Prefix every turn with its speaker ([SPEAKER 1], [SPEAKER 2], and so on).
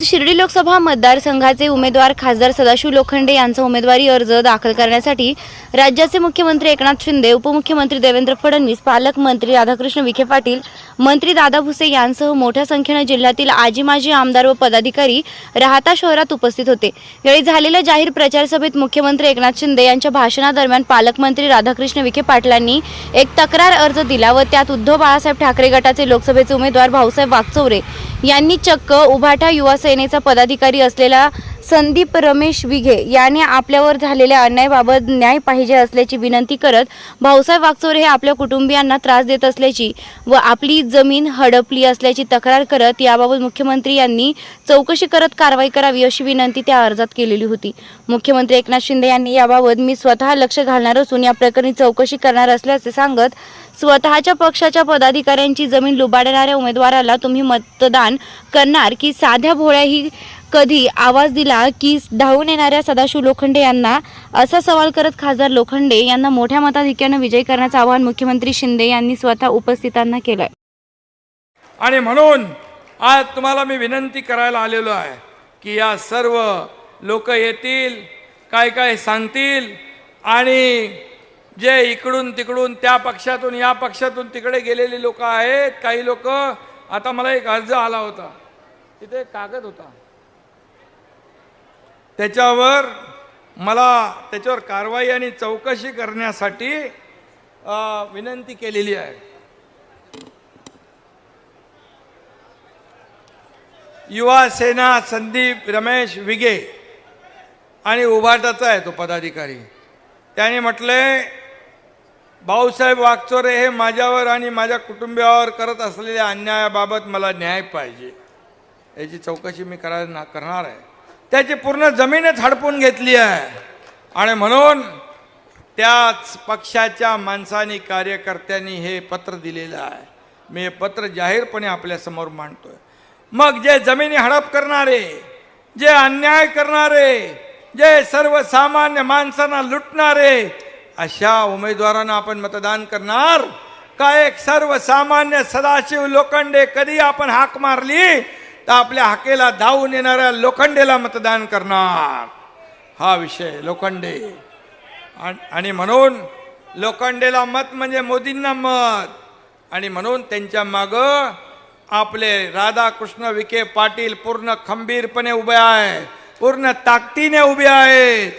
[SPEAKER 1] शिर्डी लोकसभा मतदारसंघाचे उमेदवार खासदार सदाशिव लोखंडे यांचा उमेदवारी अर्ज दाखल करण्यासाठी राज्याचे मुख्यमंत्री एकनाथ शिंदे उपमुख्यमंत्री देवेंद्र फडणवीस पालकमंत्री राधाकृष्ण विखे पाटील मंत्री दादा भुसे यांसह मोठ्या संख्येनं जिल्ह्यातील आजी माजी आमदार व पदाधिकारी राहता शहरात उपस्थित होते. यावेळी झालेल्या जाहीर प्रचार सभेत मुख्यमंत्री एकनाथ शिंदे यांच्या भाषणादरम्यान पालकमंत्री राधाकृष्ण विखे पाटलांनी एक तक्रार अर्ज दिला व त्यात उद्धव बाळासाहेब ठाकरे गटाचे लोकसभेचे उमेदवार भाऊसाहेब वागचौरे यांनी चक्क उभाटा युवा सेनेचा पदाधिकारी असलेला संदीप रमेश विघे याने आपल्यावर झालेल्या अन्यायाबाबत न्याय पाहिजे असल्याची विनंती करत भाऊसाहेब वागचोरे हे आपल्या कुटुंबियांना त्रास देत असल्याची व आपली जमीन हडपली असल्याची तक्रार करत याबाबत मुख्यमंत्री यांनी चौकशी करत कारवाई करावी अशी विनंती त्या अर्जात केलेली होती. मुख्यमंत्री एकनाथ शिंदे यांनी याबाबत मी स्वतः लक्ष घालणार असून या प्रकरणी चौकशी करणार असल्याचे सांगत स्वतःच्या पक्षाच्या पदाधिकाऱ्यांची जमीन लुबाडणाऱ्या उमेदवाराला तुम्ही मतदान करणार की साध्या भोळ्याही कधी आवाज दिला की धावून येणाऱ्या सदाशिव लोखंडे यांना असा सवाल करत खासदार लोखंडे यांना मोठ्या मताधिक्यानं विजयी करण्याचं आवाहन मुख्यमंत्री शिंदे यांनी स्वतः उपस्थितांना केलं
[SPEAKER 2] आणि म्हणून आज तुम्हाला मी विनंती करायला आलेलो आहे की या सर्व लोक येतील काय काय सांगतील आणि जे इकडून तिकडून त्या पक्षातून या पक्षातून तिकडे गेलेले लोक आहेत काही लोक. आता मला एक अर्ज आला होता. तिथे एक कागद होता. त्याच्यावर मला त्याच्यावर कारवाई आणि चौकशी करण्यासाठी विनंती केलेली आहे. युवा सेना संदीप रमेश विगे आणि उभाटाचा आहे तो पदाधिकारी. त्याने म्हटले भाऊसाहेब वागचोरे हे माझ्यावर आणि माझ्या कुटुंबियावर करत असलेल्या अन्यायाबाबत मला न्याय पाहिजे. याची चौकशी मी करायला करणार आहे. त्याची पूर्ण जमीनच हडपून घेतली आहे. आणि म्हणून त्याच पक्षाच्या माणसांनी कार्यकर्त्यांनी हे पत्र दिलेलं आहे. मी हे पत्र जाहीरपणे आपल्यासमोर मांडतोय. मग जे जमिनी हडप करणारे जे अन्याय करणारे जे सर्वसामान्य माणसांना लुटणारे अशा उमेदवारांना आपण मतदान करणार? का एक सर्वसामान्य सदाशिव लोखंडे कधी आपण हाक मारली? तर आपल्या हाकेला धावून येणाऱ्या लोखंडेला मतदान करणार. हा विषय लोखंडे. आणि म्हणून लोखंडेला मत म्हणजे मोदींना मत. आणि म्हणून त्यांच्या मागं आपले राधाकृष्ण विखे पाटील पूर्ण खंबीरपणे उभे आहे पूर्ण ताकदीने उभे आहेत.